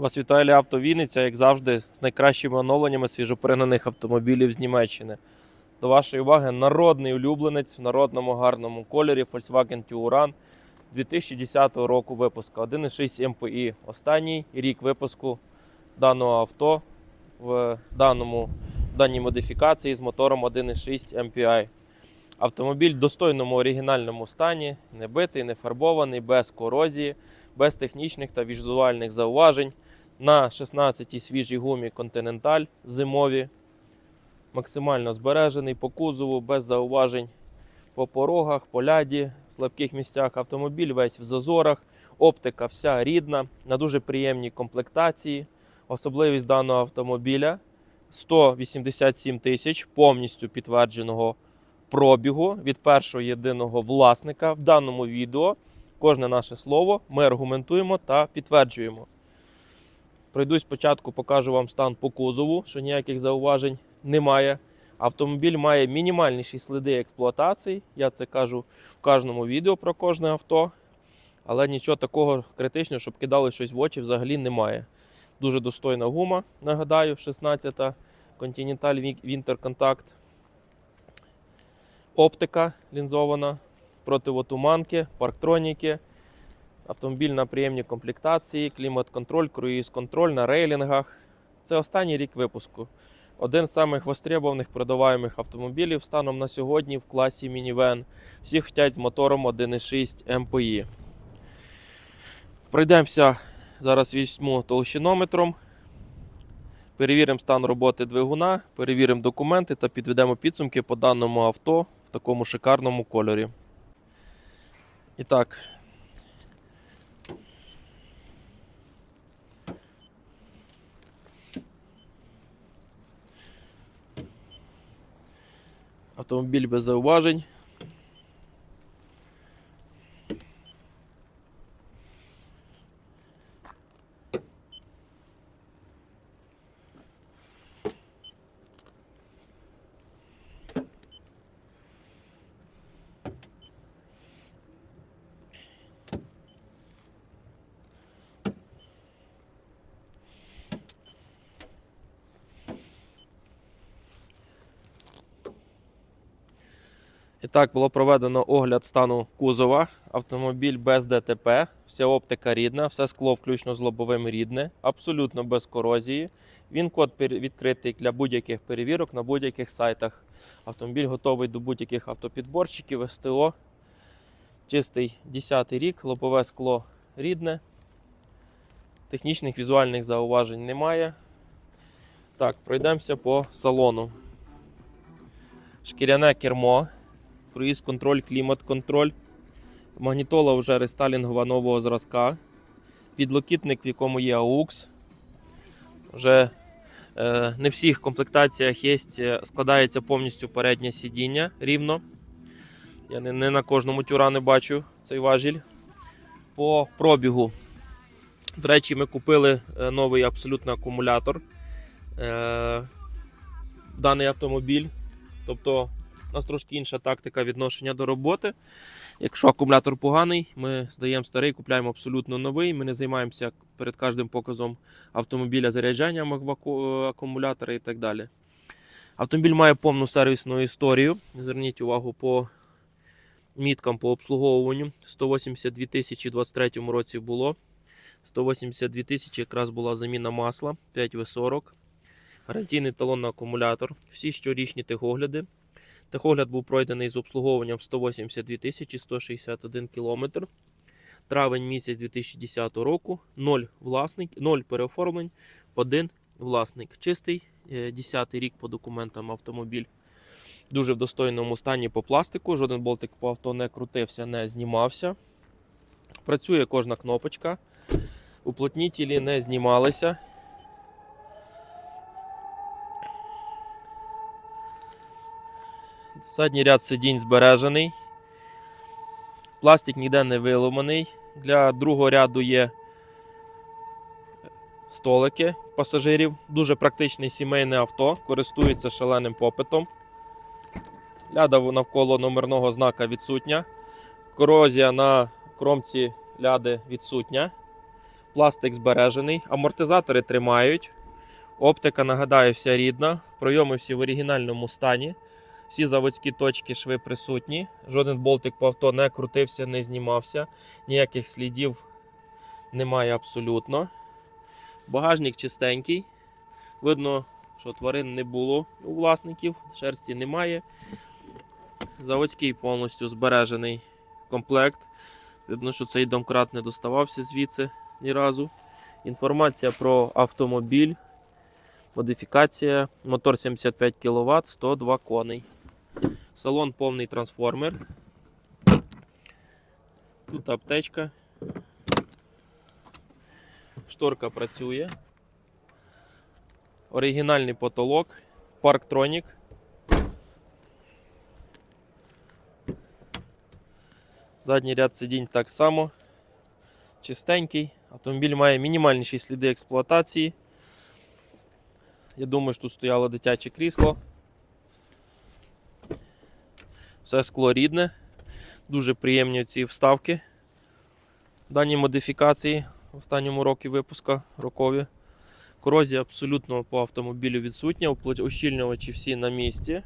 Вас вітає Авто Вінниця, як завжди, з найкращими оновленнями свіжопригнаних автомобілів з Німеччини. До вашої уваги народний улюбленець в народному гарному кольорі Volkswagen Touran 2010 року випуску 1,6 MPI. Останній рік випуску даного авто в даному, даній модифікації з мотором 1,6 MPI. Автомобіль в достойному оригінальному стані, не битий, не фарбований, без корозії, без технічних та візуальних зауважень. На 16-й свіжій гумі Continental зимові. Максимально збережений по кузову, без зауважень по порогах, по ляді, в слабких місцях. Автомобіль весь в зазорах, оптика вся рідна, на дуже приємній комплектації. Особливість даного автомобіля 187 тисяч повністю підтвердженого пробігу від першого єдиного власника. В даному відео кожне наше слово ми аргументуємо та підтверджуємо. Пройдусь спочатку, покажу вам стан по кузову, що ніяких зауважень немає. Автомобіль має мінімальніші сліди експлуатації. Я це кажу в кожному відео про кожне авто. Але нічого такого критичного, щоб кидали щось в очі, взагалі немає. Дуже достойна гума, нагадаю, 16-та Continental Winter Contact. Оптика лінзована, противотуманки, парктроніки. Автомобіль на приємній комплектації, клімат-контроль, круїз-контроль на рейлінгах. Це останній рік випуску. Один з самих востребованих продаваємих автомобілів станом на сьогодні в класі мінівен. Всі хочуть з мотором 1,6 MPI. Пройдемося зараз візьму толщинометром. Перевіримо стан роботи двигуна, перевіримо документи та підведемо підсумки по даному авто в такому шикарному кольорі. І так, Автомобіль без зауважень. І так, було проведено огляд стану кузова. Автомобіль без ДТП, вся оптика рідна, все скло включно з лобовим рідне, абсолютно без корозії. Він код відкритий для будь-яких перевірок на будь-яких сайтах. Автомобіль готовий до будь-яких автопідборщиків, СТО. Чистий 10 й рік, лобове скло рідне. Технічних візуальних зауважень немає. Так, пройдемося по салону. Шкіряне кермо круїз контроль, клімат контроль. Магнітола вже рестайлінгова нового зразка. Підлокітник, в якому є AUX. Вже е, не в всіх комплектаціях є, е, складається повністю переднє сидіння рівно. Я не, не на кожному тюра не бачу цей важіль. По пробігу. До речі, ми купили е, новий абсолютно акумулятор. Е, даний автомобіль. Тобто у нас трошки інша тактика відношення до роботи. Якщо акумулятор поганий, ми здаємо старий, купляємо абсолютно новий. Ми не займаємося перед кожним показом автомобіля заряджанням акумулятора і так далі. Автомобіль має повну сервісну історію. Зверніть увагу по міткам по обслуговуванню. 182 тисячі в 2023 році було. 182 тисячі якраз була заміна масла 5В40. Гарантійний талон на акумулятор. Всі щорічні техогляди. Техогляд був пройдений з обслуговуванням 182 161 кілометр. Травень місяць 2010 року. 0 власник, 0 переоформлень, 1 власник. Чистий, е, 10 рік по документам автомобіль. Дуже в достойному стані по пластику. Жоден болтик по авто не крутився, не знімався. Працює кожна кнопочка. Уплотнітелі не знімалися. Задній ряд сидінь збережений. Пластик ніде не виламаний. Для другого ряду є столики пасажирів. Дуже практичне сімейне авто, користується шаленим попитом. Ляда навколо номерного знака відсутня. Корозія на кромці ляди відсутня. Пластик збережений, амортизатори тримають. Оптика, нагадаю, вся рідна. Пройоми всі в оригінальному стані. Всі заводські точки шви присутні. Жоден болтик по авто не крутився, не знімався. Ніяких слідів немає абсолютно. Багажник чистенький. Видно, що тварин не було у власників, шерсті немає. Заводський повністю збережений комплект. Видно, що цей домкрат не доставався звідси ні разу. Інформація про автомобіль. Модифікація. Мотор 75 кВт, 102 коней. Салон повний трансформер. Тут аптечка. Шторка працює. Оригінальний потолок. Парктронік. Задній ряд сидінь так само. Чистенький. Автомобіль має мінімальніші сліди експлуатації. Я думаю, що тут стояло дитяче крісло. Все скло рідне. Дуже приємні ці вставки. Дані модифікації в останньому році випуска рокові. Корозія абсолютно по автомобілю відсутня. Ущільнювачі всі на місці.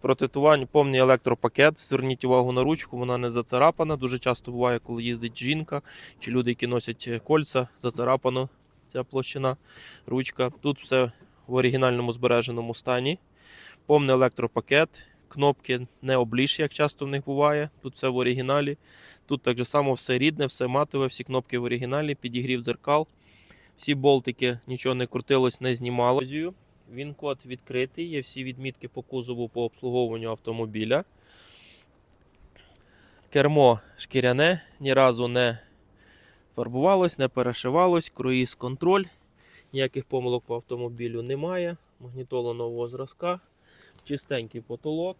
Протитування, повний електропакет. Зверніть увагу на ручку, вона не зацарапана. Дуже часто буває, коли їздить жінка чи люди, які носять е, кольця, зацарапано ця площина, ручка. Тут все в оригінальному збереженому стані. Повний електропакет. Кнопки не обліші, як часто в них буває. Тут все в оригіналі. Тут так же само все рідне, все матове, всі кнопки в оригіналі, підігрів дзеркал. Всі болтики, нічого не крутилось, не знімало. Він код відкритий, є всі відмітки по кузову по обслуговуванню автомобіля. Кермо шкіряне, ні разу не фарбувалось, не перешивалось, круїз контроль. Ніяких помилок по автомобілю немає. Магнітола нового зразка, чистенький потолок.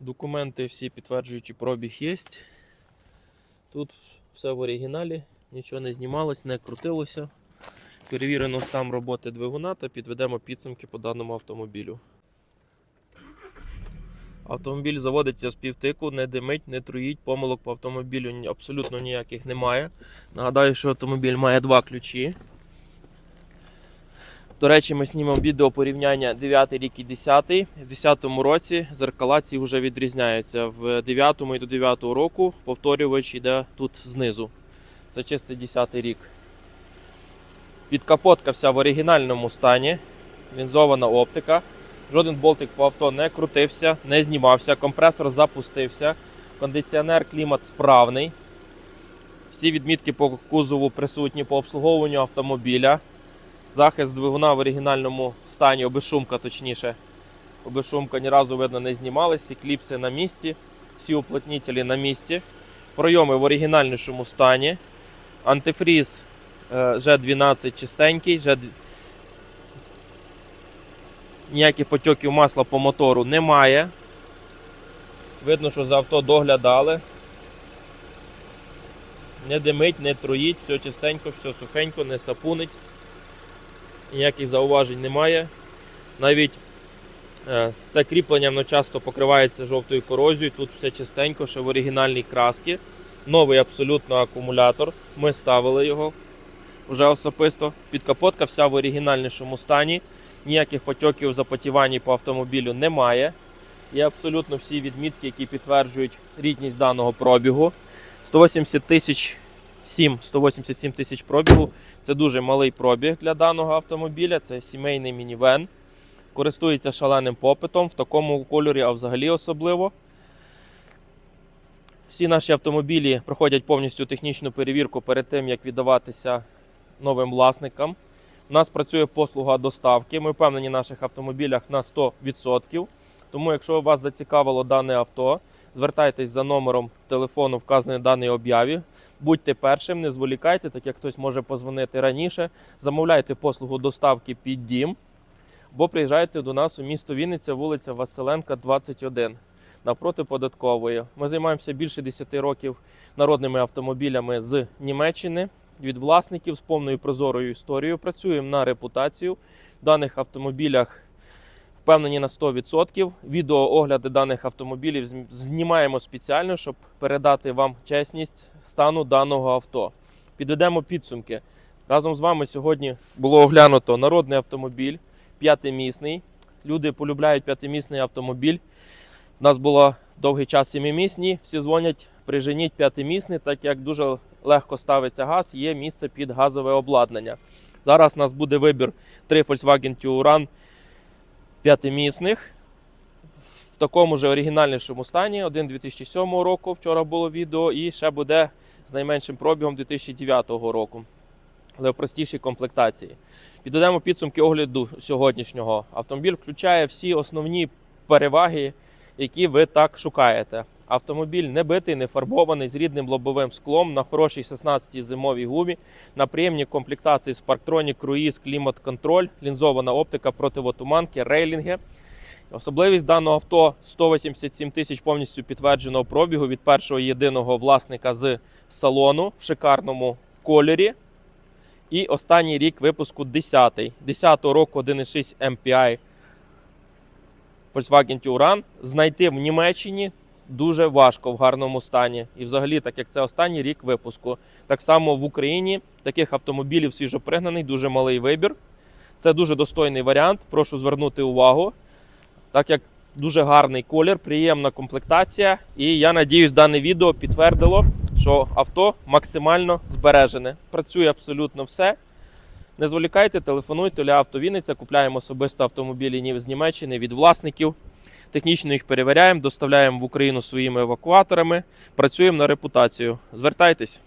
Документи всі підтверджуючи пробіг є. Тут все в оригіналі, нічого не знімалось, не крутилося. Перевірено стан роботи двигуна та підведемо підсумки по даному автомобілю. Автомобіль заводиться з півтику, не димить, не труїть, помилок по автомобілю абсолютно ніяких немає. Нагадаю, що автомобіль має два ключі. До речі, ми знімемо відео порівняння 9 рік і 10. В 10 році зеркала ці вже відрізняються. В 9 і до 9 року повторювач йде тут знизу. Це чистий 10 рік. Підкапотка вся в оригінальному стані. Лінзована оптика. Жоден болтик по авто не крутився, не знімався. Компресор запустився. Кондиціонер клімат справний. Всі відмітки по кузову присутні по обслуговуванню автомобіля. Захист двигуна в оригінальному стані, обезшумка точніше. Обезшумка ні разу видно не знімалися, кліпси на місці, всі уплотнителі на місці. Пройоми в оригінальнішому стані. Антифріз е, G12 чистенький, G... ніяких потьоків масла по мотору немає. Видно, що за авто доглядали. Не димить, не троїть, все чистенько, все сухенько, не сапунить. Ніяких зауважень немає. Навіть е, це кріплення воно часто покривається жовтою корозією. Тут все чистенько, ще в оригінальній красці. Новий абсолютно акумулятор. Ми ставили його вже особисто. Підкапотка вся в оригінальнішому стані. Ніяких потьоків запотівань по автомобілю немає. Є абсолютно всі відмітки, які підтверджують рідність даного пробігу. 180 тисяч 7, 187 тисяч пробігу. Це дуже малий пробіг для даного автомобіля. Це сімейний мінівен. Користується шаленим попитом в такому кольорі, а взагалі особливо. Всі наші автомобілі проходять повністю технічну перевірку перед тим, як віддаватися новим власникам. У нас працює послуга доставки. Ми впевнені в наших автомобілях на 100%. Тому, якщо вас зацікавило дане авто, звертайтесь за номером телефону, вказаний в даній об'яві. Будьте першим, не зволікайте, так як хтось може позвонити раніше. Замовляйте послугу доставки під дім, або приїжджайте до нас у місто Вінниця, вулиця Василенка, 21, напроти податкової. Ми займаємося більше 10 років народними автомобілями з Німеччини. Від власників з повною прозорою історією працюємо на репутацію. В даних автомобілях впевнені на 100%. Відеоогляди даних автомобілів знімаємо спеціально, щоб передати вам чесність стану даного авто. Підведемо підсумки. Разом з вами сьогодні було оглянуто народний автомобіль, п'ятимісний. Люди полюбляють п'ятимісний автомобіль. У нас було довгий час семимісні. Всі дзвонять, приженіть п'ятимісний, так як дуже легко ставиться газ, є місце під газове обладнання. Зараз у нас буде вибір 3 Volkswagen Touran п'ятимісних в такому ж оригінальнішому стані. Один 2007 року, вчора було відео, і ще буде з найменшим пробігом 2009 року, але в простішій комплектації. Підведемо підсумки огляду сьогоднішнього. Автомобіль включає всі основні переваги, які ви так шукаєте. Автомобіль не битий, не фарбований з рідним лобовим склом на хорошій 16-й зимовій гумі, на приємній комплектації Sparktronic, круїз, клімат-контроль, лінзована оптика, противотуманки, рейлінги. Особливість даного авто 187 тисяч повністю підтвердженого пробігу від першого єдиного власника з салону в шикарному кольорі. І останній рік випуску 10-й. 10-го року 1,6 MPI Volkswagen Touran знайти в Німеччині дуже важко в гарному стані. І взагалі, так як це останній рік випуску. Так само в Україні таких автомобілів свіжопригнаний, дуже малий вибір. Це дуже достойний варіант. Прошу звернути увагу. Так як дуже гарний колір, приємна комплектація. І я надіюсь, дане відео підтвердило, що авто максимально збережене. Працює абсолютно все. Не зволікайте, телефонуйте для автовінниця. Купляємо особисто автомобілі з Німеччини від власників. Технічно їх перевіряємо, доставляємо в Україну своїми евакуаторами, працюємо на репутацію. Звертайтесь.